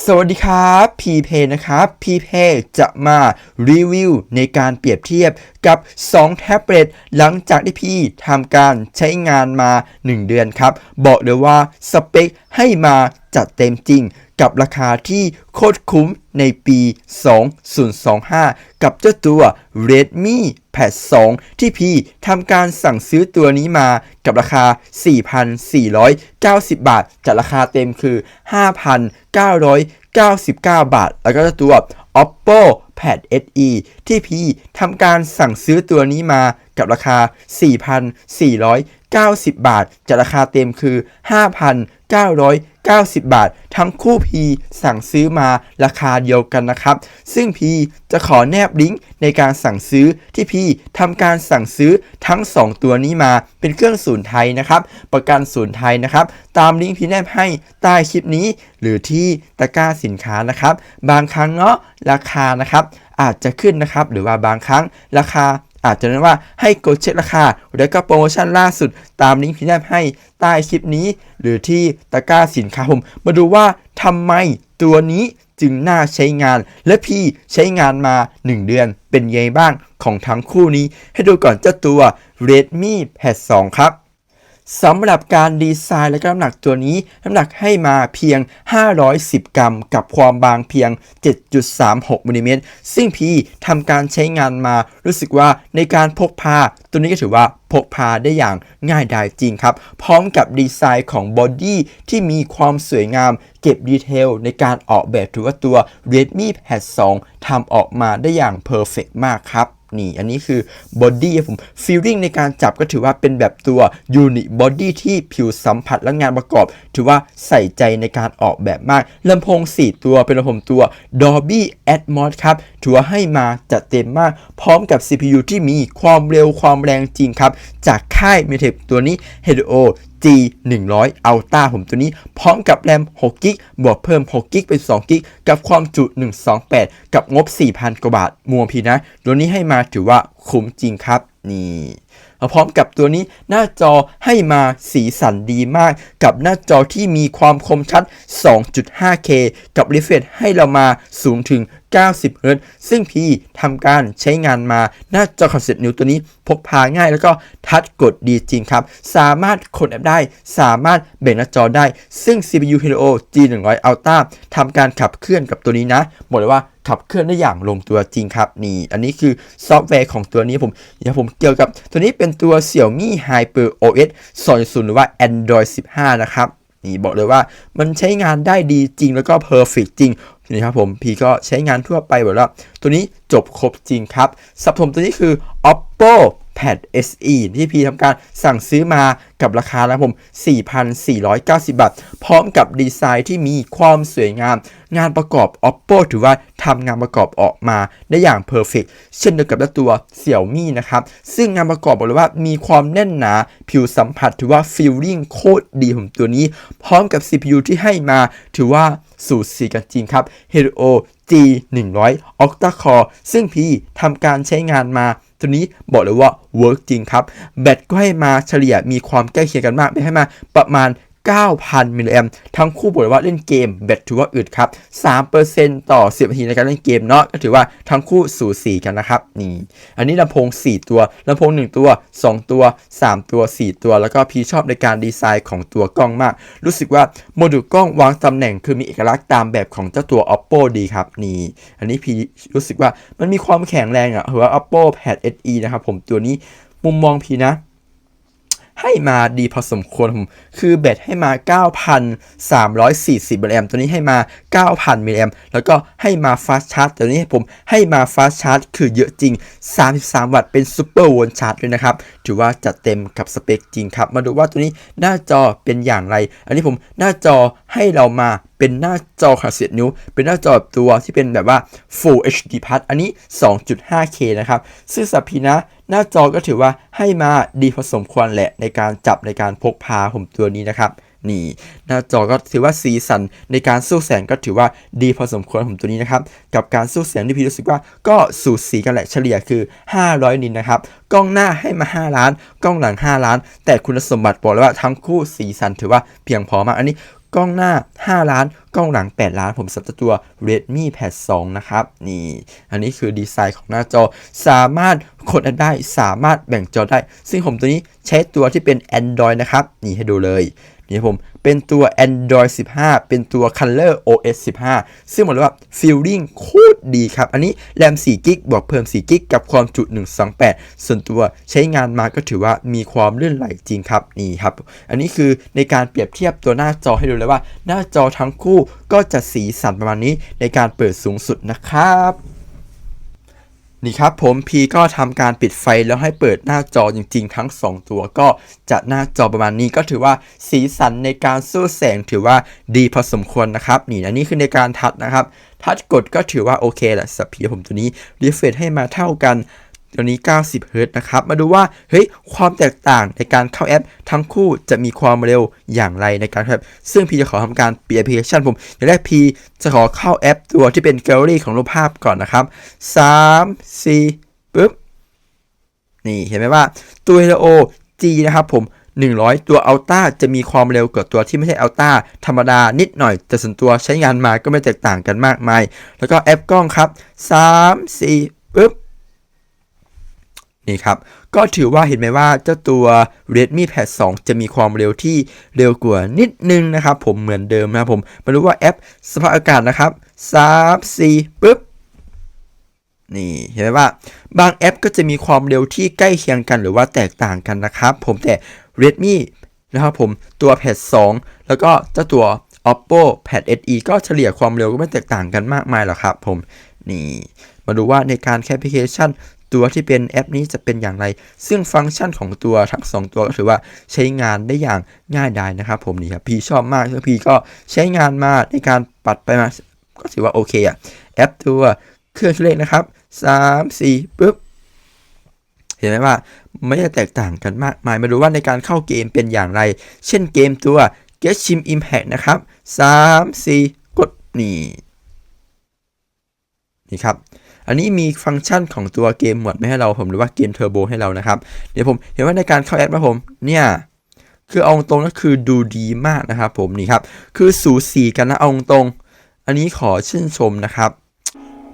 สวัสดีครับพีเพนะครับพีเพจะมารีวิวในการเปรียบเทียบกับ 2 แท็บเล็ตหลังจากที่พี่ทำการใช้งานมา 1 เดือนครับ บอกเลยว่าสเปคให้มา จัดเต็มจริงกับราคาที่โคตรคุ้มในปี 2025 กับเจ้าตัว Redmi Pad 2 ที่พี่ทำการสั่งซื้อตัวนี้มากับราคา 4,490 บาท จากราคาเต็มคือ 5,999 บาท แล้วก็เจ้าตัว Oppo Pad SE ที่พี่ทำการสั่งซื้อตัวนี้มากับราคา 4,490 บาท จากราคาเต็มคือ 90 บาท ทั้งคู่พีสั่งซื้อมาราคาเดียวกันนะครับ ซึ่งพีจะขอแนบลิงก์ในการสั่งซื้อที่พีทำการสั่งซื้อทั้ง 2 ตัวนี้มาเป็นเครื่องศูนย์ไทยนะครับ ประกันศูนย์ไทยนะครับ ตามลิงก์พีแนบให้ใต้คลิปนี้ หรือที่ตะกร้าสินค้านะครับ บางครั้งเนาะราคานะครับอาจจะขึ้นนะครับ หรือว่าบางครั้งราคา อาจจะนั้นว่าให้กดเช็คราคา และก็โปรโมชั่นล่าสุดตามลิงก์ที่แนบให้ใต้คลิปนี้ หรือที่ตะกร้าสินค้าผม มาดูว่าทำไมตัวนี้จึงน่าใช้งาน และพี่ใช้งานมา 1 เดือนเป็นยังไงบ้างของทั้งคู่นี้ ให้ดูก่อนเจ้าตัว Redmi Pad 2 ครับ สำหรับการดีไซน์และก็น้ำหนักตัวนี้ น้ำหนักให้มาเพียง 510 กรัม กับความบางเพียง 7.36มิลลิเมตรซึ่งพี่ทำการใช้งานมารู้สึกว่าในการพกพา ตัวนี้ก็ถือว่าพกพาได้อย่างง่ายดายจริงครับ พร้อมกับดีไซน์ของบอดี้ที่มีความสวยงามเก็บดีเทลในการออกแบบถือว่าตัว Redmi Pad 2ทำออกมาได้อย่างเพอร์เฟกมากครับ นี่ อันนี้คือบอดี้ผมฟีลลิ่งในการจับก็ถือว่าเป็นแบบตัวยูนิบอดี้ที่ผิวสัมผัสและงานประกอบ ถือว่าใส่ใจในการออกแบบมากลำโพง 4 ตัวเป็นลำโพงตัว Dolby Atmos ครับ ถือว่าให้มาจัดเต็มมาก พร้อมกับ CPU ที่มีความเร็วความแรงจริงครับ จากค่าย m e t e c ตัวนี้ Helio G100 Ultra ผมตัวนี้พร้อมกับแรม6กิกบวกเพิ่ม6กิกเป็น2กิกกับความจุ 128 กับงบ 4,000 กว่าบาทมัวพีนะ ตัวนี้ให้มาถือว่าคุ้มจริงครับนี่พร้อมกับตัวนี้หน้าจอให้มาสีสันดีมาก กับหน้าจอที่มีความคมชัด 2.5K กับ refresh ให้เรามาสูงถึง 90เฮิรตซ์ซึ่งพี่ทำการใช้งานมาหน้าจอขนาดนิ้วตัวนี้พกพาง่ายแล้วก็ทัชกดดีจริงครับ สามารถกดแอปได้ สามารถเบ่งหน้าจอได้ ซึ่ง CPU Helio G100 Ultra ทำการขับเคลื่อนกับตัวนี้นะ บอกเลยว่าขับเคลื่อนได้อย่างลงตัวจริงครับนี่ อันนี้คือซอฟต์แวร์ของตัวนี้ผมเดี๋ยวผมเกี่ยวกับตัวนี้เป็นตัว Xiaomi Hyper OS 2.0 หรือว่า Android 15 นะครับนี่บอกเลยว่ามันใช้งานได้ดีจริงแล้วก็เพอร์เฟกจริง นี่ครับผมพีก็ใช้งานทั่วไปหมดแล้วตัวนี้จบครบจริงครับสับผมตัวนี้คือ Oppo Pad SE ที่พี่ทำการสั่งซื้อมากับราคาแล้วผม 4,490 บาท พร้อมกับดีไซน์ที่มีความสวยงาม งานประกอบ Oppo ถือว่าทำงานประกอบออกมาได้อย่างเพอร์เฟกเช่นเดียวกับตัว Xiaomi นะครับ ซึ่งงานประกอบบอกเลยว่ามีความแน่นหนา ผิวสัมผัสถือว่าฟีลลิ่งโคตรดีของตัวนี้ พร้อมกับ CPU ที่ให้มาถือว่าสูสีกันจริงครับ Helio G 100 Octa Core ซึ่งพี่ทำการใช้งานมา ตัวนี้บอกเลยว่าเวิร์กจริงครับ แบตก็ให้มาเฉลี่ยมีความใกล้เคียงกันมากไม่ให้มาประมาณ 9,000 มิลลิแอมทั้งคู่บอกว่าเล่นเกมแบตถือว่าอึดครับ 3%ต่อ 10 นาทีในการเล่นเกมเนาะก็ถือว่าทั้งคู่สูสีกันนะครับนี่อันนี้ลำโพง 4 ตัวลำโพง 1 ตัว 2 ตัว 3 ตัว 4 ตัว แล้วก็พี่ชอบในการดีไซน์ของตัวกล้องมาก รู้สึกว่าโมดูลกล้องวางตำแหน่งคือมีเอกลักษณ์ตามแบบของเจ้าตัว Oppo ดีครับนี่อันนี้พี่รู้สึกว่ามันมีความแข็งแรงอะ่ะถือว่า Oppo Pad SE นะครับผมตัวนี้มุมมองพี่นะ ให้มาดีพอสมควรผมคือแบตให้มา 9,340มิลลิแอมตัวนี้ให้มา 9,000มิลลิแอมแล้วก็ให้มาฟาสชาร์จตัวนี้ผมให้มาฟาสชาร์จคือเยอะจริง 33 วัตต์เป็นซูเปอร์โวลชาร์จด้วยนะครับ ถือว่าจัดเต็มกับสเปคจริงครับ มาดูว่าตัวนี้หน้าจอเป็นอย่างไร อันนี้ผมหน้าจอ ให้เรามาเป็นหน้าจอขนาดเสียดนิ้ว เป็นหน้าจอตัวที่เป็นแบบว่า Full HD Plus อันนี้ 2.5K นะครับ ซึ่งสับพีนะหน้าจอก็ถือว่าให้มาดีพอสมควรแหละในการจับในการพกพาผมตัวนี้นะครับนี่หน้าจอก็ถือว่าสีสันในการสู้แสงก็ถือว่าดีพอสมควรผมตัวนี้นะครับ กับการสู้แสงที่พี่รู้สึกว่าก็สูสีกันแหละเฉลี่ยคือ 500 นินนะครับ กล้องหน้าให้มา 5 ล้าน กล้องหลัง 5 ล้าน แต่คุณสมบัติบอกเลยว่าทั้งคู่สีสันถือว่าเพียงพอมากอันนี้ กล้องหน้า 5 ล้าน กล้องหลัง 8 ล้าน ผมสับตัว Redmi Pad 2 นะครับ นี่ อันนี้คือดีไซน์ของหน้าจอ สามารถกดได้ สามารถแบ่งจอได้ ซึ่งผมตัวนี้ใช้ตัวที่เป็น Android นะครับ นี่ให้ดูเลย นี่ผมเป็นตัว Android 15 เป็นตัว Color OS 15 ซึ่งบอกเลยว่า Feeling โคตรดีครับ อันนี้แรม4กิกบวกเพิ่ม4กิกกับความจุ 128 ส่วนตัวใช้งานมาก็ถือว่ามีความลื่นไหลจริงครับนี่ครับ อันนี้คือในการเปรียบเทียบตัวหน้าจอให้ดูเลยว่า หน้าจอทั้งคู่ก็จะสีสันประมาณนี้ในการเปิดสูงสุดนะครับ นี่ครับผมพีก็ทำการปิดไฟแล้วให้เปิดหน้าจอจริง ๆ ทั้ง 2 ตัวก็จะหน้าจอประมาณนี้ก็ถือว่าสีสันในการสู้แสงถือว่าดีพอสมควรนะครับ นี่อันนี้คือในการทัดนะครับ ทัดกดก็ถือว่าโอเคแหละสับพีผมตัวนี้รีเฟรชให้มาเท่ากัน ตัวนี้ 90 เฮิรต์นะครับ มาดูว่าเฮ้ยความแตกต่างในการเข้าแอป ทั้งคู่จะมีความเร็วอย่างไรในการแอปซึ่งพี่จะขอทำการเปลี่ยนแอปพลิเคชันผมอย่างแรกพี่จะขอเข้าแอปตัวที่เป็นแกลเลอรี่ของรูปภาพก่อนนะครับ 3 4ปึ๊บนี่เห็นไหมว่าตัว Helio G นะครับผม100 ตัว Ultra จะมีความเร็วกว่าตัวที่ไม่ใช่ Ultra ธรรมดานิดหน่อย แต่ส่วนตัวใช้งานมาก็ไม่แตกต่างกันมากมาย แล้วก็แอปกล้องครับ 3 4ปึ๊บ นี่ครับ ก็ถือว่าเห็นไหมว่าเจ้าตัว Redmi Pad 2 จะมีความเร็วที่เร็วกว่านิดนึงนะครับ ผมเหมือนเดิมนะครับผมมาดูว่าแอปสภาพอากาศนะครับ3 4ปึ๊บนี่เห็นไหมว่าบางแอปก็จะมีความเร็วที่ใกล้เคียงกันหรือว่าแตกต่างกันนะครับ ผมแต่ Redmi นะครับผมตัว Pad 2 แล้วก็เจ้าตัว Oppo Pad SE ก็เฉลี่ยความเร็วก็ไม่แตกต่างกันมากมายหรอกครับผมนี่มาดูว่าในการแคปพลิเคชัน ตัวที่เป็นแอปนี้จะเป็นอย่างไร ซึ่งฟังก์ชันของตัวทั้ง 2 ตัวก็ถือว่าใช้งานได้อย่างง่ายดายนะครับ ผมนี่ครับพี่ชอบมากพี่ก็ใช้งานมาในการปัดไปมาก็ถือว่าโอเคอะแอปตัวเครื่องเลขนะครับ3 4ปึ๊บเห็นไหมว่าไม่ได้แตกต่างกันมากมายมาดูว่าในการเข้าเกมเป็นอย่างไร เช่นเกมตัว Get Chim Impact นะครับ3 4 กดนี่นี่ครับ อันนี้มีฟังก์ชันของตัวเกมหมวดไม่ให้เราผมหรือว่าเกมเทอร์โบให้เรานะครับ เดี๋ยวผมเห็นว่าในการเข้าแอปนะผมเนี่ยคือเอาตรงก็คือดูดีมากนะครับผมนี่ครับคือสูสีกันนะเอาตรง อันนี้ขอชื่นชมนะครับ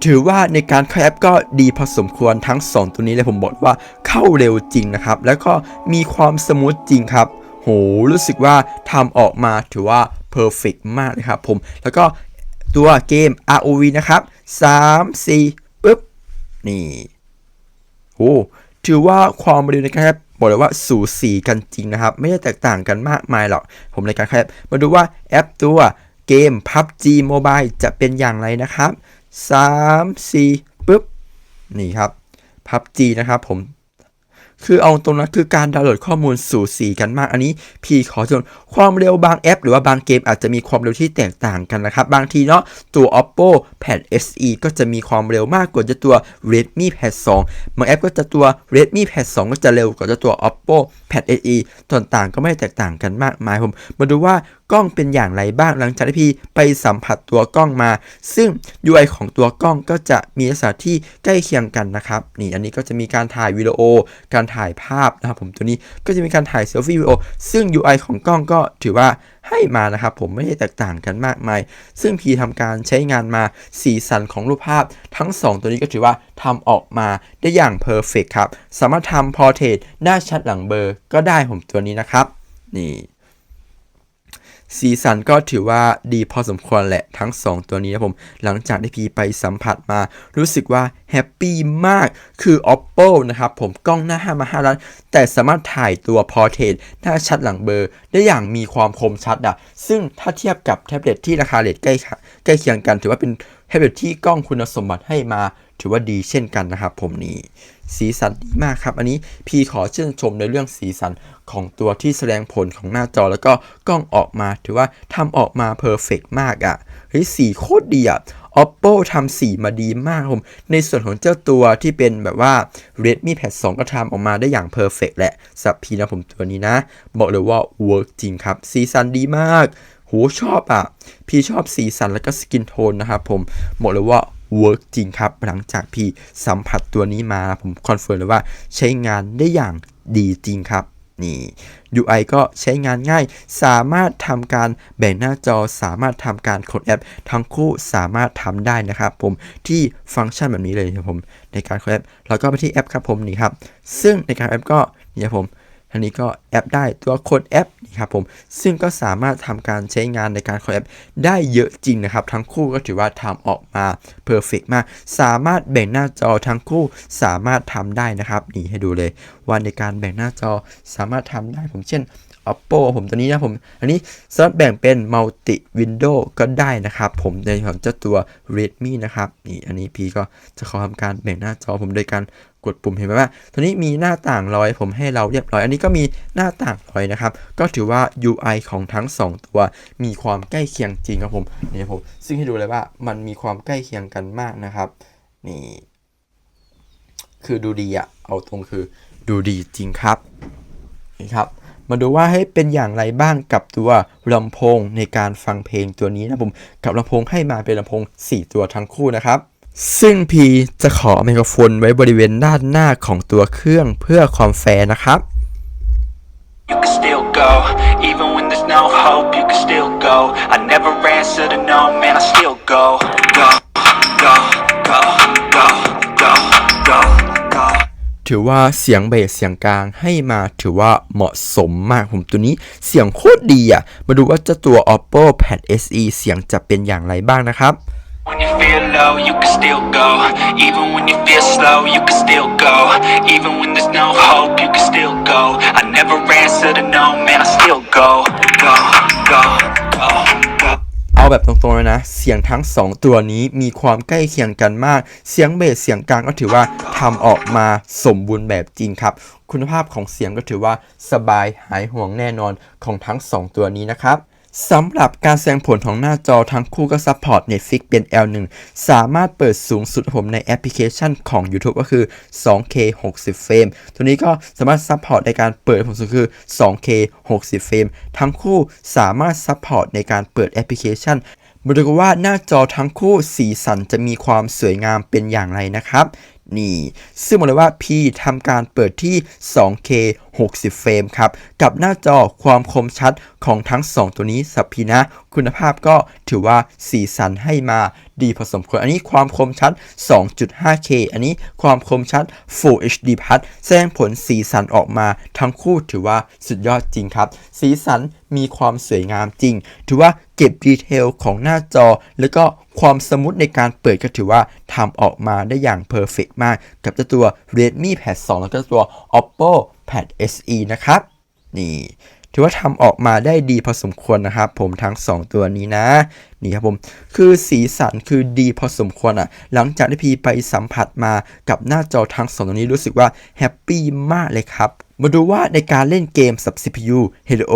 ถือว่าในการเข้าแอปก็ดีพอสมควรทั้ง 2 ตัวนี้เลยผมบอกว่าเข้าเร็วจริงนะครับ แล้วก็มีความสมูทจริงครับ โหรู้สึกว่าทำออกมาถือว่าเพอร์เฟกมากเลยครับผม แล้วก็ตัวเกม ROV นะครับ 3 4 ปึ๊บนี่โอ้ถือว่าความเร็วในการแคปบอกเลยว่าสูสีกันจริงนะครับ ไม่ได้แตกต่างกันมากมายหรอก ผมในการแคปมาดูว่าแอปตัวเกม PUBG Mobile จะเป็นอย่างไรนะครับ 3 4ปึ๊บนี่ครับ PUBG นะครับผม คือเอาตรงนั้นคือการดาวน์โหลดข้อมูลสู่สีกันมาก อันนี้พี่ขอจนความเร็วบางแอป หรือว่าบางเกมอาจจะมีความเร็วที่แตกต่างกันนะครับ บางทีเนาะตัว Oppo Pad SE ก็จะมีความเร็วมากกว่าจ้าตัว Redmi Pad 2บางแอปก็จะตัว Redmi Pad 2 ก็จะเร็วกว่าจ้าตัว Oppo Pad SE ส่วนต่างก็ไม่แตกต่างกันมากมายผม มาดูว่า กล้องเป็นอย่างไรบ้างหลังจากที่พี่ไปสัมผัสตัวกล้องมา ซึ่ง UI ของตัวกล้องก็จะมีลักษณะที่ใกล้เคียงกันนะครับนี่อันนี้ก็จะมีการถ่ายวิดีโอ การถ่ายภาพนะครับผมตัวนี้ก็จะมีการถ่ายเซลฟี่วิดีโอซึ่ง UI ของกล้องก็ถือว่าให้มานะครับผมไม่ได้แตกต่างกันมากมาย ซึ่งพี่ทำการใช้งานมาสีสันของรูปภาพ ทั้ง 2 ตัวนี้ก็ถือว่าทำออกมาได้อย่างเพอร์เฟกครับ สามารถทำพอร์เทรตหน้าชัดหลังเบอร์ก็ได้ผมตัวนี้นะครับ นี่ สีสันก็ถือว่าดีพอสมควรแหละทั้ง 2 ตัวนี้นะผม หลังจากที่พีไปสัมผัสมา รู้สึกว่าแฮปปี้มากคือ oppo นะครับผมกล้องหน้า5มา5ล้านแต่สามารถถ่ายตัวพอเทรตหน้าชัดหลังเบอร์ ได้อย่างมีความคมชัดอะซึ่งถ้าเทียบกับแท็บเล็ตที่ราคาเลทใกล้ใกล้เคียงกัน ถือว่าเป็นแท็บเล็ตที่กล้องคุณสมบัติให้มา ถือว่าดีเช่นกันนะครับผมนี่สีสันดีมากครับ อันนี้พี่ขอชื่นชมในเรื่องสีสันของตัวที่แสดงผลของหน้าจอแล้วก็กล้องออกมา ถือว่าทำออกมาเพอร์เฟกมากอะ่ะเฮ้ยสีโคตรดีอะ่ะ oppo ทำสีมาดีมากผม ในส่วนของเจ้าตัวที่เป็นแบบว่า redmi pad 2 ก็ทำออกมาได้อย่างเพอร์เฟกแหละสับพีนะผมตัวนี้นะ บอกเลยว่าเวิร์กจริงครับสีสันดีมากโหชอบอะ พี่ชอบสีสันแล้วก็สกินโทนนะครับผมบอกเลยว่า เวิร์กจริงครับ หลังจากพี่สัมผัสตัวนี้มาผมคอนเฟิร์มเลยว่าใช้งานได้อย่างดีจริงครับนี่ UI ก็ใช้งานง่าย สามารถทำการแบ่งหน้าจอ สามารถทำการโคดแอป ทั้งคู่สามารถทำได้นะครับผมที่ฟังก์ชันแบบนี้เลยครับผมในการโคดแอปเราก็ไปที่แอปครับผมนี่ครับ ซึ่งในการแอปก็นี่ครับผม อันนี้ก็แอปได้ตัวโค้ดแอปนี่ครับผมซึ่งก็สามารถทำการใช้งานในการโค้ดแอปได้เยอะจริงนะครับ ทั้งคู่ก็ถือว่าทำออกมาเพอร์เฟกมาก สามารถแบ่งหน้าจอทั้งคู่สามารถทำได้นะครับนี่ให้ดูเลยว่าในการแบ่งหน้าจอสามารถทำได้ผมเช่น oppo ผมตัวนี้นะผม อันนี้สามารถแบ่งเป็น multi window ก็ได้นะครับ ผมในของเจ้าตัว redmi นะครับ นี่อันนี้พี่ก็จะขอทำการแบ่งหน้าจอผมโดยการ กดปุ่มเห็นไหมว่าตัวนี้มีหน้าต่างลอยผมให้เราเรียบร้อย อันนี้ก็มีหน้าต่างลอยนะครับ ก็ถือว่า UI ของทั้ง 2 ตัวมีความใกล้เคียงจริงครับผมนี่ผมซึ่งให้ดูเลยว่ามันมีความใกล้เคียงกันมากนะครับ นี่ คือดูดีอะเอาตรงคือดูดีจริงครับนี่ครับมาดูว่าให้เป็นอย่างไรบ้างกับตัวลำโพงในการฟังเพลงตัวนี้นะผมกับลำโพงให้มาเป็นลำโพง 4 ตัวทั้งคู่นะครับ ซึ่งพีจะขอไมโครโฟนไว้บริเวณด้านหน้าของตัวเครื่องเพื่อความแฟร์นะครับ You can still go, even when there's no hope, you can still go. I never answer to no, man, I still go. Go, go, go, go, go, go, go. ถือว่าเสียงเบสเสียงกลางให้มาถือว่าเหมาะสมมากผมตัวนี้เสียงโคตรดีอะ มาดูว่าเจ้าตัว oppo pad se เสียงจะเป็นอย่างไรบ้างนะครับ When you feel low, you can still go. Even when you feel slow, you can still go. Even when there's no hope, you can still go. I never answer to no, man, I still go. Go, go, go, เอาแบบตรงๆเลยนะ เสียงทั้ง 2 ตัวนี้มีความใกล้เคียงกันมาก เสียงเบสเสียงกลางก็ถือว่าทำออกมาสมบูรณ์แบบจริงครับ คุณภาพของเสียงก็ถือว่าสบายหายห่วงแน่นอนของทั้ง 2 ตัวนี้นะครับ สำหรับการแสดงผลของหน้าจอทั้งคู่ก็ซัพพอร์ต Netflix เป็น L1 สามารถเปิดสูงสุดผมในแอปพลิเคชันของ YouTube ก็คือ 2K 60 เฟรม ตัวนี้ก็สามารถซัพพอร์ตในการเปิดผมสุดคือ 2K 60 เฟรม ทั้งคู่สามารถซัพพอร์ตในการเปิดแอปพลิเคชันมาดูกันว่าหน้าจอทั้งคู่สีสันจะมีความสวยงามเป็นอย่างไรนะครับ นี่ ซึ่งบอกเลยว่าพี่ทำการเปิดที่ 2K 60 เฟรมครับ กับหน้าจอความคมชัดของทั้ง 2 ตัวนี้สับพีนะคุณภาพก็ถือว่าสีสันให้มาดีพอสมควร อันนี้ความคมชัด 2.5K อันนี้ความคมชัด Full HD Plus แสดงผลสีสันออกมาทั้งคู่ถือว่าสุดยอดจริงครับ สีสันมีความสวยงามจริง ถือว่าเก็บดีเทลของหน้าจอ แล้วก็ความสมูทในการเปิดก็ถือว่าทำออกมาได้อย่างเพอร์เฟกมาก กับตัว Redmi Pad 2 แล้วก็ตัว Oppo Pad SE นะครับ นี่ถือว่าทำออกมาได้ดีพอสมควรนะครับผมทั้ง 2 ตัวนี้นะ นี่ครับผม คือสีสันคือดีพอสมควรอะ หลังจากที่พี่ไปสัมผัสมากับหน้าจอทั้ง2ตัวนี้รู้สึกว่าแฮปปี้มากเลยครับ มาดูว่าในการเล่นเกมสับ CPU Helio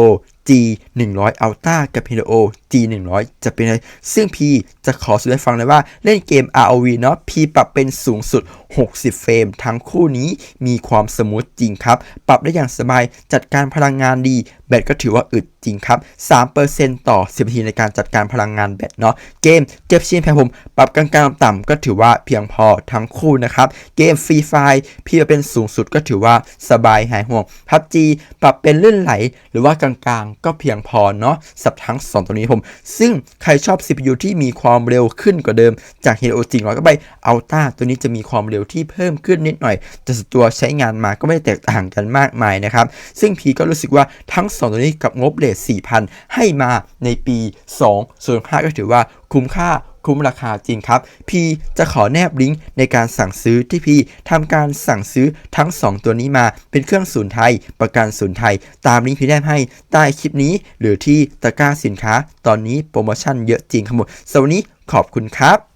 G 1 0 0 Ultra กับ Helio G 1 0 0 จะเป็นอะไงซึ่งพีจะขอสุดให้ฟังเลยว่าเล่นเกม ROV เนาะพีปรับเป็นสูงสุด 60 เฟรม ทั้งคู่นี้มีความสมูทจริงครับ ปรับได้อย่างสบาย จัดการพลังงานดี แบตก็ถือว่าอึดจริงครับ 3%ต่อ 10นาทีในการจัดการพลังงานแบตเนาะ เกมเก็บชิ้นแพผม ปรับกลางๆต่ำก็ถือว่าเพียงพอทั้งคู่นะครับ เกมฟรีไฟพี่ปรับเป็นสูงสุดก็ถือว่าสบายหายห่วงพับจีปรับเป็นลื่นไหล หรือว่ากลางๆ ก็เพียงพอเนาะสับทั้ง 2 ตัวนี้ผมซึ่งใครชอบ CPU ที่มีความเร็วขึ้นกว่าเดิม จาก Helio จริงร้อยก็ไปอัลต้าตัวนี้จะมีความเร็วที่เพิ่มขึ้นนิดหน่อย แต่สตัวใช้งานมาก็ไม่แตกต่างกันมากมายนะครับ ซึ่งพีก็รู้สึกว่าทั้ง 2 ตัวนี้กับงบเลท4,000 ให้มาในปี2ส่วน5ก็ถือว่าคุ้มค่า คุ้มราคาจริงครับ พี่จะขอแนบลิงก์ในการสั่งซื้อที่พี่ทำการสั่งซื้อทั้ง 2 ตัวนี้มาเป็นเครื่องศูนย์ไทย ประกันศูนย์ไทย ตามลิงก์พี่ได้ให้ใต้คลิปนี้ หรือที่ตะกร้าสินค้า ตอนนี้โปรโมชั่นเยอะจริงครับหมสวันนี้ขอบคุณครับ